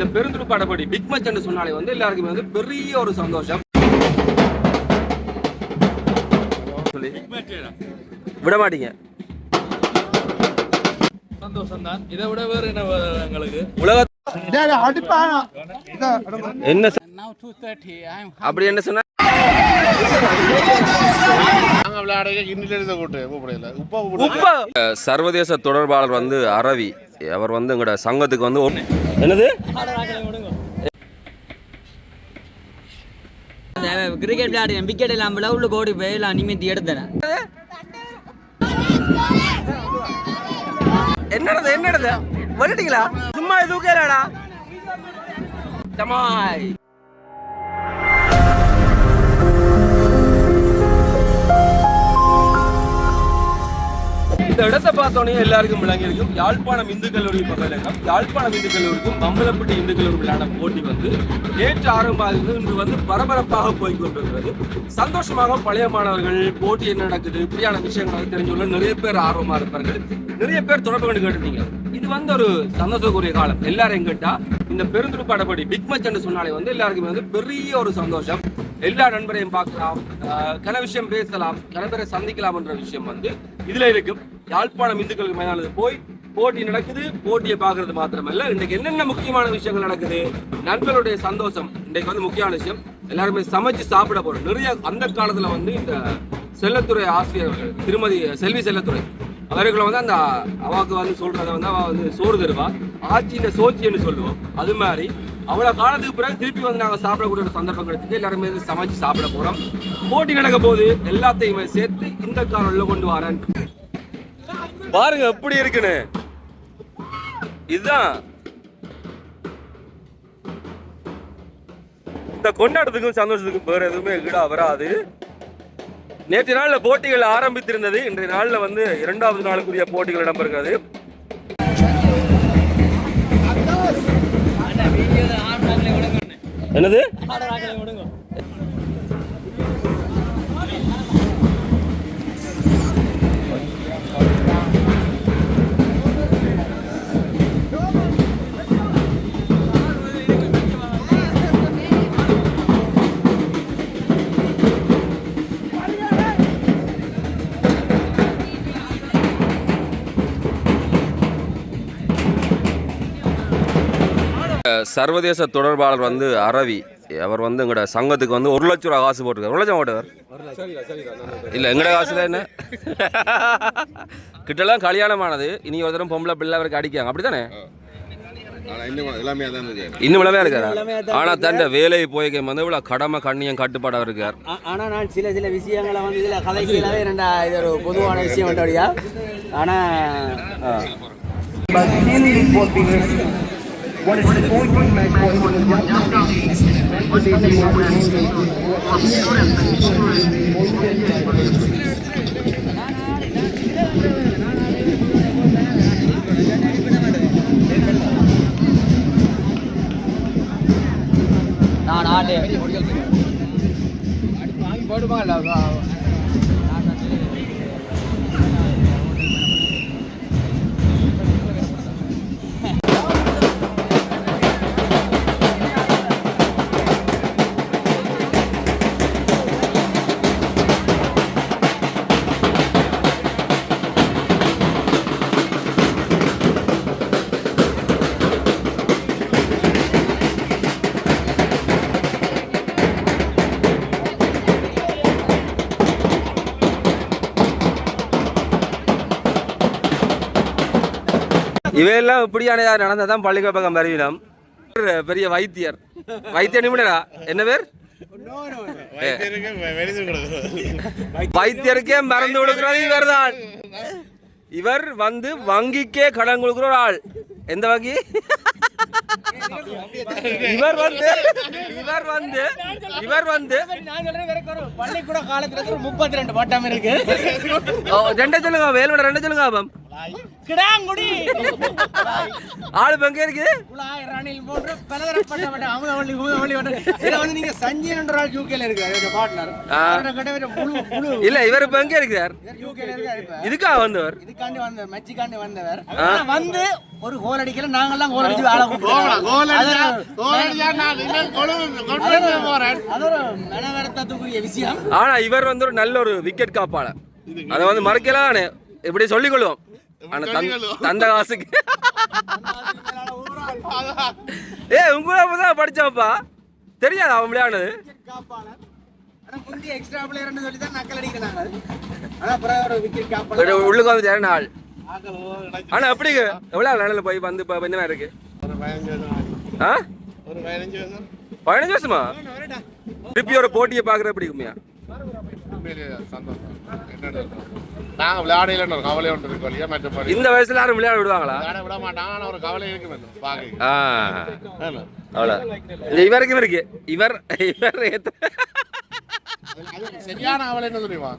இந்த பெருந்துருப்பாடப்படி big much என்று சொன்னாலே வந்து எல்லாருக்குமே வந்து பெரிய ஒரு சந்தோஷம். சொல்லி விட மாட்டீங்க. சந்தோஷம் தான் இதை விட வேறு என்ன வே- எங்களுக்கு? உலக என்ன சொ- Now 2.30, I'm அப்படி என்ன சொன்னா சர்வதேச தொடர்பாளர் வந்து அரவி. அவர் வந்து எங்களோட சங்கத்துக்கு வந்து ஒண்ணு- என்னது? கிரிக்கெட் விளையாடுறேன் விக்கெட் எல்லாம் விட உள்ள ஓடி போய் எல்லாம் நிமித்தி எடுத்தேன் என்னடது என்னடது வந்துட்டீங்களா சும்மா தூக்கலடா தமாய் இந்த இடத்தை பார்த்தோன்னே எல்லாருக்கும் விளங்கி இருக்கும். யாழ்ப்பாணம் இந்து கல்லூரி பல்கலைக்கழகம் யாழ்ப்பாணம் இந்து கல்லூரிக்கும் மம்பலப்பட்டி இந்து கல்லூரி விளையாட போட்டி வந்து நேற்று ஆரம்பமாகிறது இன்று வந்து பரபரப்பாக போய் கொண்டிருக்கிறது சந்தோஷமாக பழைய மாணவர்கள் போட்டி என்ன நடக்குது இப்படியான விஷயங்கள் தெரிஞ்சுள்ள நிறைய பேர் ஆர்வமா இருப்பார்கள். நிறைய பேர் தொடர்பு கொண்டு கேட்டிருந்தீங்க. இது வந்து ஒரு சந்தோஷக்குரிய காலம். எல்லாரும் கேட்டா இந்த பெருந்துருப்பாடப்படி பிக் மச் என்று சொன்னாலே வந்து எல்லாருக்குமே வந்து பெரிய ஒரு சந்தோஷம். எல்லா நண்பரையும் பார்க்கலாம் கன விஷயம் பேசலாம் கன பேரை சந்திக்கலாம் என்ற விஷயம் வந்து இதுல இருக்கும். யாழ்ப்பாணம் இந்துக்களுக்கு மைதானத்துக்கு போய் போட்டி நடக்குது. போட்டியை பார்க்கறது மாத்திரமல்ல. இன்றைக்கு என்னென்ன முக்கியமான விஷயங்கள் நடக்குது? நண்பர்களுடைய சந்தோஷம். இன்றைக்கு வந்து முக்கியமான விஷயம் எல்லாருமே சமைச்சு சாப்பிட போறோம். நிறைய அந்த காலத்துல வந்து இந்த செல்லத்துறை ஆசிரியர்கள் திருமதி செல்வி செல்லத்துறை அவர்களை வந்து அந்த அவாக்கு வந்து சொல்றத வந்து அவ வந்து சோறு தருவா. ஆச்சின சோச்சின்னு சொல்லுவோம். அது மாதிரி அவ்வளவு காலத்துக்கு பிறகு திருப்பி வந்து நாங்கள் சாப்பிடக்கூடிய ஒரு சந்தர்ப்பம் கிடைச்சது எல்லாருமே சமைச்சு சாப்பிட போறோம். போட்டி நடக்க போது எல்லாத்தையுமே சேர்த்து இந்த காரல்ல கொண்டு வரேன். பாருங்க எப்படி இருக்குன்னு. இதுதான். இந்த கொண்டாட்டத்துக்கும் சந்தோஷத்துக்கும் வேற எதுவுமே ஈடா வராது. நேற்று நாள்ல போட்டிகள் ஆரம்பித்திருந்தது. இன்றைய நாள்ல வந்து இரண்டாவது நாளுக்குரிய போட்டிகள் இடம்பெறுகிறது. என்னது? சர்வதேச தொடர்பாளர் வந்து அரவி. அவர் வந்து எங்களோட சங்கத்துக்கு வந்து ஒரு லட்சம் ரூபா காசு போட்டிருக்காரு. ஒரு லட்சம் போட்டவர் இல்ல எங்கட காசு தான் என்ன? கிட்டலாம் கல்யாணமானது. இனி ஒரு தரம் பொம்பளை பிள்ளை அவருக்கு அடிக்காங்க அப்படித்தானே? இன்னும் எல்லாமே அதான் இருக்கு இன்னும் இளமையா இருக்காரு? ஆனா தன் வேலை போய் வந்து இவ்வளவு கடமை கண்ணியம் கட்டுப்பாடா இருக்கார். ஆனா நான் சில சில விஷயங்களை வந்து இதுல கதைக்கலாவே ரெண்டா இது ஒரு பொதுவான விஷயம் வந்தபடியா ஆனா நான் ஆளு. இவையெல்லாம் இப்படியான நடந்தால் தான் பக்கம் வருவினம் பெரிய வைத்தியர். வைத்திய நிபுணரா என்ன பேர்? வைத்தியருக்கே மறந்து கொடுக்கிறது இவர்தான் இவர் வந்து வங்கிக்கே கடன் கொடுக்குற ஒரு ஆள். எந்த வங்கி? இவர் வந்து இவர் வந்து இவர் வந்து பள்ளிக்கூட காலத்துல முப்பத்தி ரெண்டு பட்டம் இருக்கு. ரெண்டை சொல்லுங்க வேலுமட ரெண்டை சொல்லுங்க அப்பம் கிடாங்குடி. ஆளு இப்ப எங்க இருக்கு? குழாய் ரணில் போன்ற பலதரப்பட்ட அமுதவள்ளி குமுதவள்ளி இதை வந்து நீங்க சஞ்சயன் என்ற ஆள் யூகேல இருக்காரு பார்ட்னர் ஆ. கிட்ட முழு முழு இல்ல இவர் இருக்கிறார் யூகேல இருக்காரு? இதுக்காக வந்தவர்? இதுக்காண்டி வந்தவர் மெச்சிக்காண்டி வந்தவர். வந்து ஒரு கோல் அடிக்கல நாங்கெல்லாம் கோல் அடிச்சு ஆள விஷயம். ஆனா இவர் வந்து ஒரு நல்ல ஒரு விக்கெட் காப்பாளர். அதை வந்து மறக்கலாம் இப்படி சொல்லிக் கொள்வோம் ஆனா. தந்த காசுக்கு. ஏ உங்க தான் படிச்சவப்பா தெரியாது அவன் விளையாடுனது? உள்ளுக்கு வந்து நாள் ஆனா எப்படி எவ்வளவு நிலையில போய் வந்து இப்ப இருக்கு? ஒரு பதினஞ்சு வருஷம் ஆ? ஒரு பதினஞ்சு வருஷம். பதினஞ்சு வருஷமா? திருப்பி ஒரு போட்டியை பாக்குற எப்படி என்னன்னு நாங்கள் விளையாடையில ஒரு கவலை ஒன்று இருக்கு வழியா இந்த வயசுல யாரும் விளையாட விடுவாங்களா? விளையாட விட மாட்டாங்க ஒரு கவலை இருக்கு பார்க்க ஆ. அவ்வளோ இவருக்கும் இருக்கு. இவர் இவர் சரியான கவலை என்ன தெரியுமா.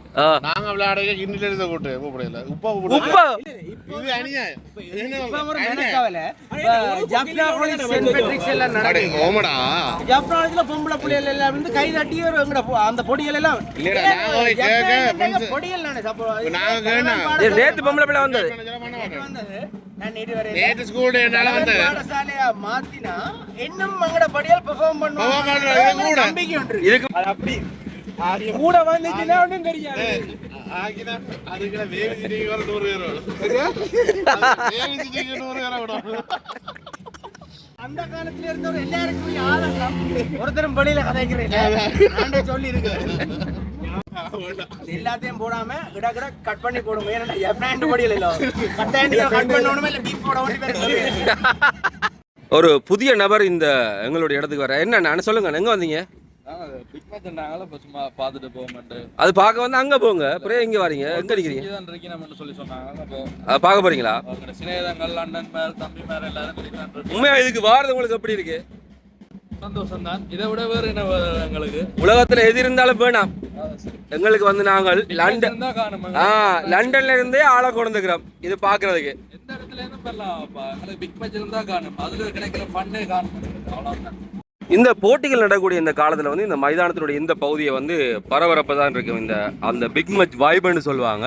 நாங்க விளையாடைய இன்னில இருந்த கூட்டு கூப்பிடல உப்பா உப்பா இது அநியாயம் இப்ப ஒரு மெனக்கவலை. இப்ப ஜப்னா போலீஸ் செயின்ட் பேட்ரிக்ஸ் எல்லாம் அடே, நடக்குது. ஓமடா ஜப்னாலஜில பொம்பளை புள்ளைகள் எல்லாம் வந்து கை தட்டி அந்த பொடிகள் எல்லாம் பொடிகள் நேத்து பொம்பளை பிள்ளை வந்தது. நேற்று ஸ்கூல் என்னால வந்து பாடசாலையா மாத்தினா இன்னும் எங்கட படிகள் பெர்ஃபார்ம் கூட. நம்பிக்கை இதுக்கு கூட வந்துச்சுன்னா ஒன்றும் தெரியாது. அதுக்குள்ள நூறு பேர் நூறு பேர் விடும் அந்த காலத்துல இருந்தவர் எல்லாருக்கும் ஆதங்கம். ஒருத்தரும் படியில கதைக்கிறேன் சொல்லி எல்லாத்தையும் போடாம கிட கிட கட் பண்ணி போடுங்க ஏன்னா எப்னாண்டு படியில இல்ல. கட் பண்ணணுமே இல்ல பீப் போட வேண்டிய ஒரு புதிய நபர் இந்த எங்களுடைய இடத்துக்கு வர என்ன நான் சொல்லுங்க எங்க வந்தீங்க? அது பார்க்க வந்து அங்க போங்க. அப்புறம் எங்க வரீங்க. எங்க இங்கே அது பார்க்க போறீங்களா. உண்மையா இதுக்கு வாரது உங்களுக்கு எப்படி இருக்கு? சந்தோஷம் தான் இதை விட வேறு என்ன வேறு எங்களுக்கு? உலகத்துல எது இருந்தாலும் வேணாம். எங்களுக்கு வந்து நாங்கள் லண்டன் இருந்தா காணும். ஆ லண்டன்ல இருந்தே ஆளை கொண்டு வந்துக்கிறோம் இது பாக்குறதுக்கு எந்த இடத்துல எங்களுக்கு பிக் மேட்ச் இருந்தா காணும். அதுல கிடைக்கிற ஃபன்னே காணும். அவ்வளவுதான். இந்த போட்டிகள் நடக்கக்கூடிய இந்த காலத்தில் வந்து இந்த மைதானத்தினுடைய இந்த பகுதியை வந்து பரபரப்பு தான் இருக்கும். இந்த அந்த பிக் மச் வாய்ப்புன்னு சொல்லுவாங்க.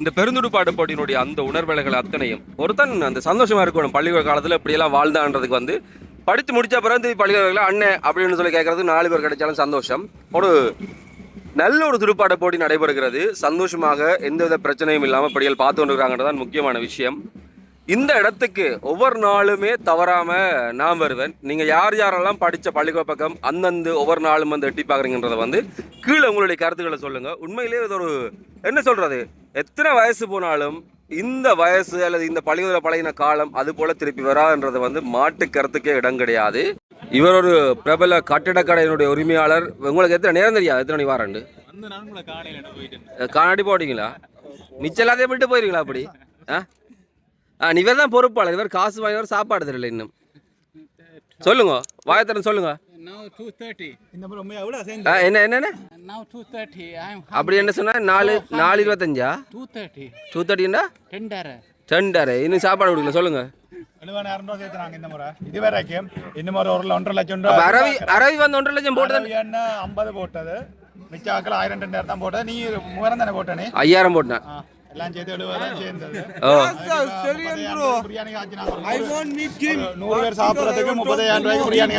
இந்த பெருந்துடுப்பாட்டு போட்டியினுடைய அந்த உணர்வலைகள் அத்தனையும் ஒருத்தன் அந்த சந்தோஷமாக இருக்கணும். பள்ளிக்கூட காலத்தில் இப்படியெல்லாம் வாழ்ந்தான்றதுக்கு வந்து படித்து முடித்த பிறகு திருப்பி பள்ளிக்கூட அண்ணன் அப்படின்னு சொல்லி கேட்கறது நாலு பேர் கிடைச்சாலும் சந்தோஷம். ஒரு நல்ல ஒரு துடுப்பாட்ட போட்டி நடைபெறுகிறது. சந்தோஷமாக எந்தவித பிரச்சனையும் இல்லாமல் படிகள் பார்த்து கொண்டிருக்காங்கன்றது தான் முக்கியமான விஷயம். இந்த இடத்துக்கு ஒவ்வொரு நாளுமே தவறாம நான் வருவேன் நீங்க யார் யாரெல்லாம் படிச்ச பள்ளிக்கூட பக்கம் அந்தந்த ஒவ்வொரு நாளும் வந்து எட்டி பாக்குறீங்கன்றத வந்து கீழே உங்களுடைய கருத்துக்களை சொல்லுங்க. உண்மையிலேயே இது ஒரு என்ன சொல்றது? எத்தனை வயசு போனாலும் இந்த வயசு அல்லது இந்த பள்ளிக்கூட பழகின காலம் அது போல திருப்பி வராதுன்றது வந்து மாட்டு கருத்துக்கே இடம் கிடையாது. இவர் ஒரு பிரபல கட்டிடக்கடையினுடைய உரிமையாளர். உங்களுக்கு எத்தனை நேரம் தெரியாது எத்தனை மணி வாரண்டு? காணாடி போட்டீங்களா? மிச்சம் எல்லாத்தையும் விட்டு போயிருங்களா அப்படி? ஆ? ஆ இவர் தான் பொறுப்பாளர். இவர் காசு வாங்கினவர் சாப்பாடு தெரியல இன்னும். சொல்லுங்க. வாயத்தரன் சொல்லுங்க. Now 2.30. ஆ, என்ன என்னென்ன Now 2.30. I'm அப்படி என்ன சொன்னா நாலு நாலு இருபத்தஞ்சா? 2.30. டூ தேர்ட்டின்னா Tender. ரெண்டரை இன்னும் சாப்பாடு கொடுக்கல. சொல்லுங்க. அரவி அரவி வந்து ஒன்றரை லட்சம் போட்டு அரவி என்ன? ஐம்பது போட்டது. மிச்ச ஆக்கள் ஆயிரம் ரெண்டாயிரம் தான் போட்டது. நீ மூவாயிரம் தானே போட்டனே ஐயாயிரம் போட்டேன். நூறு பேர் சாப்பிட்றதுக்கு முப்பதாயிரம் ரூபாய்க்கு பிரியாணி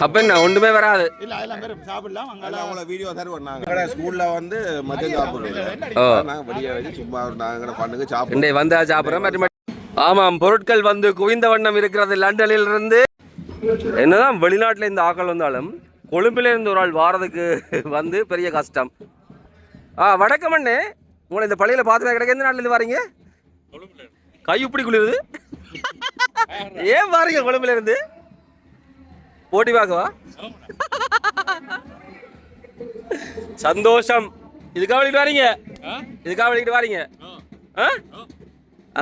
அப்ப என்ன ஒன்றுமே வராது இல்ல அதெல்லாம் பேரும் சாப்பிடலாம் அங்கே அவங்கள வீடியோ தருவோம் நாங்க ஸ்கூல்ல வந்து மதியம் சாப்பிடுவோம் நாங்க வெளியே வச்சு சும்மா நாங்க பண்ணுங்க சாப்பிடுவோம் வந்தா சாப்பிட்றோம் மற்ற ஆமாம் பொருட்கள் வந்து குவிந்த வண்ணம் இருக்கிறது லண்டனில் இருந்து என்னதான் வெளிநாட்டில் இந்த ஆக்கள் வந்தாலும் கொழும்பில இருந்து ஒரு ஆள் வாரதுக்கு வந்து பெரிய கஷ்டம் ஆ வணக்கம் அண்ணே உங்களை இந்த பள்ளியில் பார்த்து கிடைக்க. எந்த நாட்டிலேருந்து வரீங்க? கை இப்படி குளிருது. ஏன் வாரீங்க கொழும்புல இருந்து? போட்டி பார்க்கவா? சந்தோஷம். இதுக்காக வெளியிட்டு வாரீங்க? இதுக்காக வெளியிட்டு வாரீங்க? ஆ?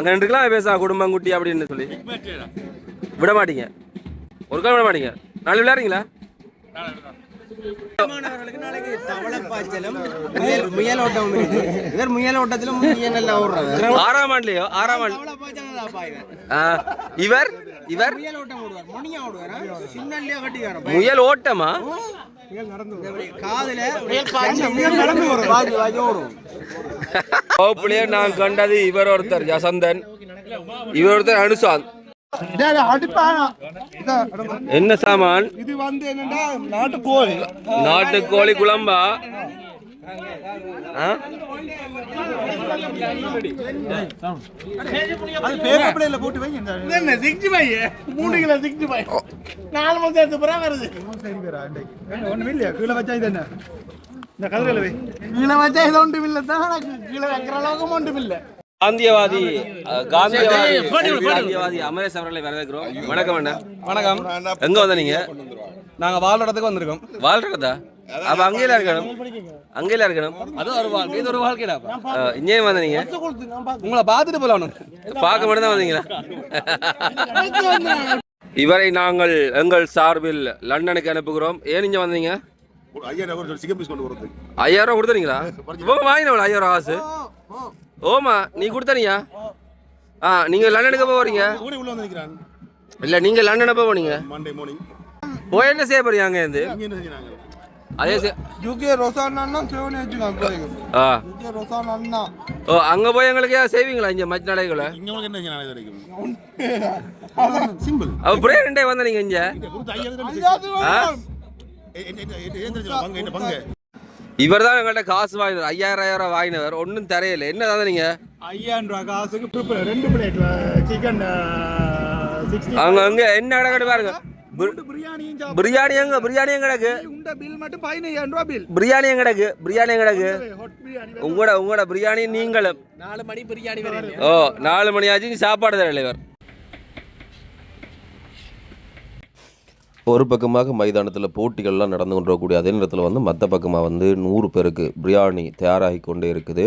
நின்றுக்கலாம் பேசலாம். குடும்பம் குட்டி அப்படின்னு சொல்லி. விட மாட்டீங்க ஒரு கால் விட மாட்டீங்க நாளைக்கு விளையாடுறீங்களா? இவர் முயல் ஓட்டத்துல முயல் எல்லாம் ஓடுறாரு. ஆறாம் ஆண்டுலயோ? ஆறாம் ஆண்டு தவளை பாய்ச்சல் பாய்வர் ஆ, இவர்? இவர்? முயல் ஓட்டம் காதுல நான் கண்டது இவர் ஒருத்தர் ஜசந்தன் இவர் ஒருத்தர் அனுசாந்த். என்ன சாமான்? இது வந்து என்னன்னா நாட்டு கோழி நாட்டுக்கோழி குழம்பா? நாலு மணி சேர்த்து புறா வருது. ஒண்ணும் இல்லையா கீழே வச்சா இது என்ன? இந்த கதிரையில வை. கீழே வச்சா இது ஒன்றும் இல்லை தான்? கீழே வைக்கிற அளவுக்கு ஒன்றும் இல்லை காந்தியவாதி. காந்தியவாதி காந்தியவாதி அமரேஷ் அவர்களை வரவேற்கிறோம். வணக்கம் அண்ணா. வணக்கம். எங்க வந்த நீங்க? நாங்க வாழ்ற இடத்துக்கு வந்திருக்கோம். வாழ்றதா அப்ப அங்கேயில இருக்கணும். அங்கேயில இருக்கணும். அது ஒரு வாழ்க்கை இது ஒரு வாழ்க்கைடா அஹ், இங்கே வந்த நீங்க? உங்களை பார்த்துட்டு போலாம் பார்க்க மட்டும் தான் வந்தீங்களா? இவரை நாங்கள் எங்கள் சார்பில் லண்டனுக்கு அனுப்புகிறோம். ஏன் இங்க வந்தீங்க? ஐயா ஒரு சிக்கன் பீஸ் கொண்டு வரது ஐயாயிரம் ரூபா கொடுத்தீங்களா இவங்க வாங்கினவள? ஐயாயிரம் காசு ஓமா நீ கொடுத்தனியா ஆ நீங்க லண்டனுக்கு போக போறீங்க கூட உள்ள வந்து நிக்கிறான் இல்ல நீங்க லண்டனுக்கு போக போனீங்க மண்டே மார்னிங் போய் என்ன செய்ய போறீங்க அங்க இருந்து அதே யூகே ரொசானா சேவனி ஆ யூகே ரொசானா ஓ அங்க போய் எங்களுக்கு செய்வீங்களா இங்க மச்ச நடைகளை இங்க உங்களுக்கு என்ன இது வரைக்கும் சிம்பிள் அவ பிரே ரெண்டே வந்த நீங்க இங்க இவர் தான் எங்கள்கிட்ட காசு வாங்கினார் ஐயாயிரம் ஐயாயிரம் வாங்கினவர். ஒன்றும் தரையில. என்ன தான் நீங்க? ஐயாயிரம் ரூபா காசுக்கு ரெண்டு பிளேட் சிக்கன் சிக்ஸ்டி அங்க அங்க என்ன கிடக்கு பாருங்க. பிரியாணி எங்க? பிரியாணி எங்க கிடக்கு? உண்ட பில் மட்டும் பதினையாயிரம் ரூபா பில் பிரியாணி எங்க கிடக்கு? பிரியாணி எங்க கிடக்கு? உங்களோட உங்களோட பிரியாணி நீங்களும். நாலு மணி பிரியாணி ஓ நாலு மணி ஆச்சு நீ சாப்பாடு தரல இவர். ஒரு பக்கமாக மைதானத்தில் போட்டிகள்லாம் நடந்து கொண்டிருக்கக்கூடிய அதே நேரத்தில் வந்து மற்ற பக்கமாக வந்து நூறு பேருக்கு பிரியாணி தயாராகி கொண்டே இருக்குது.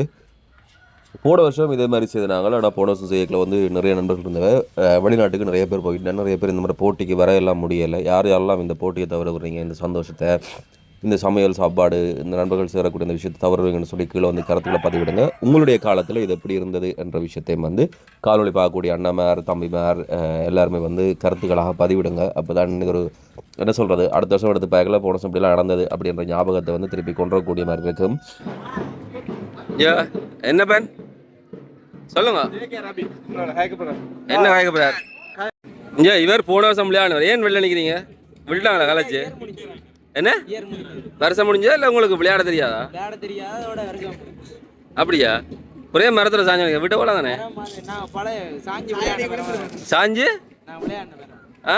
போன வருஷம் இதே மாதிரி செய்தாங்க ஆனால் போன வருஷம் செய்யக்கில் வந்து நிறைய நண்பர்கள் இருந்தவ வெளிநாட்டுக்கு நிறைய பேர் போயிட்டு நிறைய பேர் இந்த மாதிரி போட்டிக்கு வர எல்லாம் முடியலை. யார் யாரெல்லாம் இந்த போட்டியை தவிர விடுறீங்க? இந்த சந்தோஷத்தை இந்த சமையல் சாப்பாடு இந்த நண்பர்கள் சேரக்கூடிய இந்த விஷயத்தை தவறுவீங்கன்னு சொல்லி கீழே வந்து கருத்துக்களை பதிவிடுங்க. உங்களுடைய காலத்தில் இது எப்படி இருந்தது என்ற விஷயத்தையும் வந்து காலொலி பார்க்கக்கூடிய அண்ணமார் தம்பிமார் எல்லாருமே வந்து கருத்துக்களாக பதிவிடுங்க. அப்போ தான் ஒரு என்ன சொல்கிறது அடுத்த வருஷம் எடுத்து பார்க்கல போன வருஷம் இப்படிலாம் நடந்தது அப்படின்ற ஞாபகத்தை வந்து திருப்பி கொண்டு வரக்கூடிய மாதிரி இருக்கும் என்ன பேன் சொல்லுங்க. என்ன காய்க்கப்படுறார் இவர் போன வருஷம் விளையாடுவார் ஏன் வெளில நிற்கிறீங்க விட்டாங்களா காலேஜ் என்ன? வருஷம் முடிஞ்சா இல்லை உங்களுக்கு விளையாட தெரியாதா? அப்படியா? ஒரே மரத்தில் சாஞ்சாங்க விட்ட போல தானே சாஞ்சி சாஞ்சு ஆ?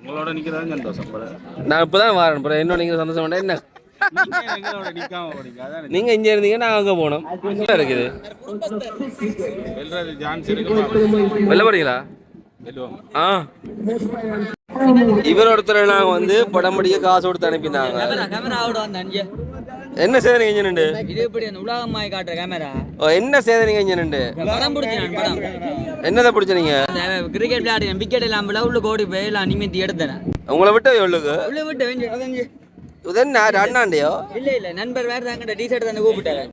உங்களோட நிக்கிறதா சந்தோஷம் நான் இப்போ தான் வரேன் அப்புறம் இன்னும் நீங்கள் சந்தோஷம் வேண்டாம் என்ன? நீங்கள் இங்கே இருந்தீங்க நான் அங்கே போனோம் இருக்குது. வெளில போறீங்களா? ஆ. இவர் ஒருத்தர் நாங்கள் வந்து படம் படிக்க காசு கொடுத்து அனுப்பினாங்க. என்ன கேமரா? ஓ, என்ன செய்தீங்க இங்கே நின்று என்னதை பிடிச்ச நீங்க? கிரிக்கெட் விளையாடுறேன் விக்கெட் இல்லாமல் உள்ள கோடி போய் எல்லாம் நிமித்தி எடுத்தேன் உங்களை விட்டு எவ்வளோக்கு உள்ள விட்டு அண்ணாண்டியோ? இல்ல இல்ல நண்பர் வேற தாங்கிட்ட டிஷர்ட் தானே கூப்பிட்டாரு.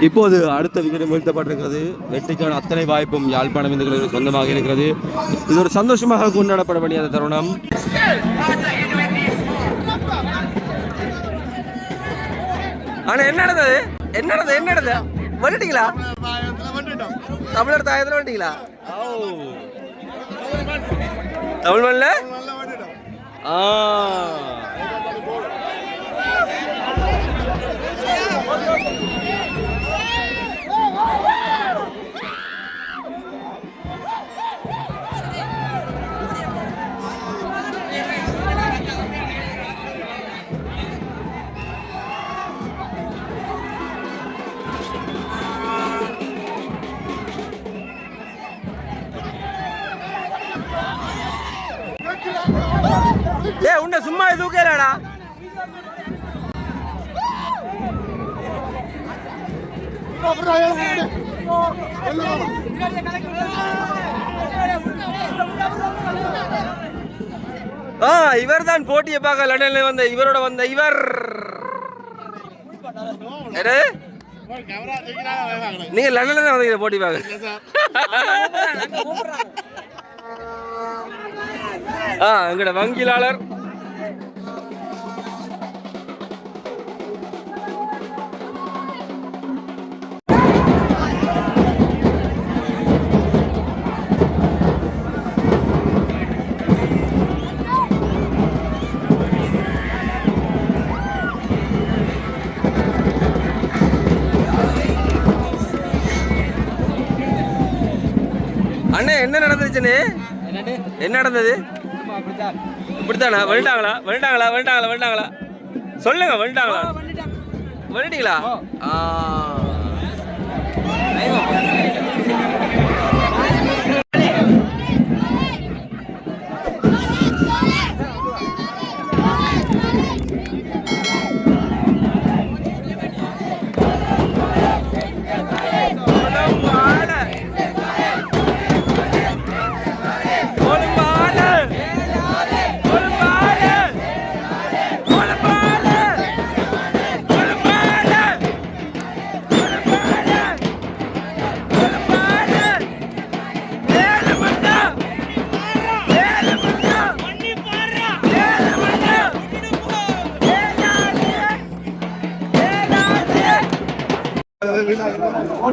இப்போது அடுத்த விகிதம் வீழ்த்தப்பட்டிருக்கிறது. வெற்றிக்கான அத்தனை வாய்ப்பும் யாழ்ப்பாணம் இந்துக்களுக்கு சொந்தமாக இருக்கிறது. இது ஒரு சந்தோஷமாக கொண்டாடப்பட வேண்டிய அந்த தருணம். ஆனா என்ன நடந்தது? என்ன நடந்தது? என்ன நடந்தது? வந்துட்டீங்களா? தமிழர் தாயத்தில் வந்துட்டீங்களா? தமிழ் மண்ணில்? ஆ. சும்மா தூக்கலடா ஆ இவர் தான் போட்டியை பார்க்க லண்டன்ல வந்த இவரோட வந்த இவர். நீங்க லண்டன்ல தான் வந்தீங்க போட்டி பார்க்க. ஆ எங்கட வங்கிலாளர். என்ன நடந்துச்சுன்னு என்ன நடந்தது? இப்படித்தானா வந்துட்டாங்களா? வந்துட்டாங்களா? வந்துட்டாங்களா? வந்துட்டாங்களா? சொல்லுங்க வந்துட்டாங்களா? வந்துட்டீங்களா? ஆ.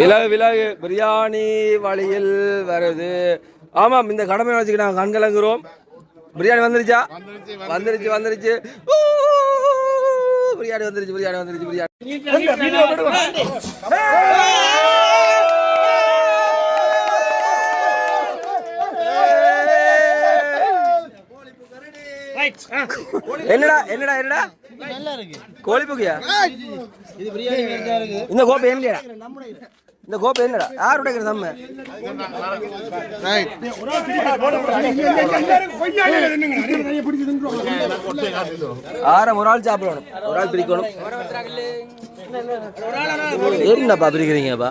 விலகு விலகு பிரியாணி வழியில் வருது. ஆமாம் இந்த கடமை வச்சுக்க நாங்கள் கண்கலங்குறோம் பிரியாணி வந்துருச்சா? வந்துருச்சு வந்துருச்சு. பிரியாணி வந்துருச்சு பிரியாணி வந்துருச்சு பிரியாணி. என்னடா என்னடா என்னடா? கோழி புகியா இந்த கோப்பை என்னடா இந்த கோப்பை என்னடா யார் உடைக்கிறது நம்ம ஆரம் ஒரு ஆள் சாப்பிடணும். ஒரு ஆள் பிரிக்கணும். என்ன பாப்பிருக்கிறீங்கப்பா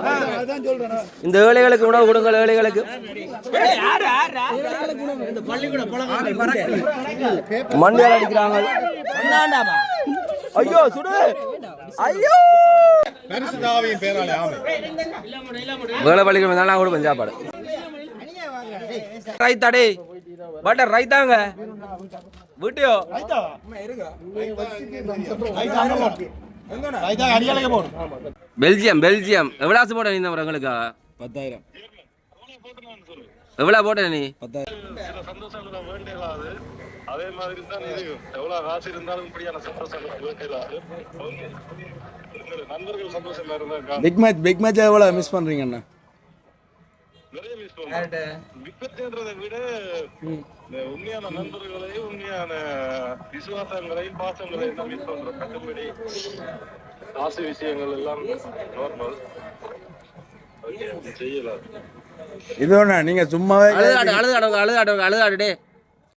இந்த ஏழைகளுக்கு உணவு கொடுங்கள் ஏழைகளுக்கு. மண்டியால் அடிக்கிறாங்க. ஐயோ சுடு. ஐயோ. பரிசுதாவியின் பேராலே ஆமை வேலை பள்ளிக்கு நல்லா கொடுப்பேன் சாப்பாடு. ரைத்தாடே பட்டர் ரைத்தாங்க. வீட்டியோ அடியாளைக்கு போடும் பெல்ஜியம் பெல்ஜியம் எவ்வளோ போட்ட நீ இந்த உங்களுக்கு பத்தாயிரம் எவ்வளோ போட்ட நீ அதே மாதிரி தான் இது எவ்வளவு காசு இருந்தாலும் இப்படியான வேண்டியலாது நண்பர்கள் சந்தோஷமா இருந்தா பிக் மேட்ச் பிக் மேட்ச் எவ்வளோ மிஸ் பண்ணுறீங்க விக்கெட்ன்றதை விட உண்மையான நண்பர்களையும் உண்மையான விசுவாசங்களையும் பாசங்களையும் தான் மிஸ் பண்றோம். மற்றபடி காசு விஷயங்கள் எல்லாம் நார்மல் செய்யலாம். இது ஒண்ணா நீங்கள் சும்மாவே அழுதாடு அழுதாடு அழுதாடு அழுதாடு டே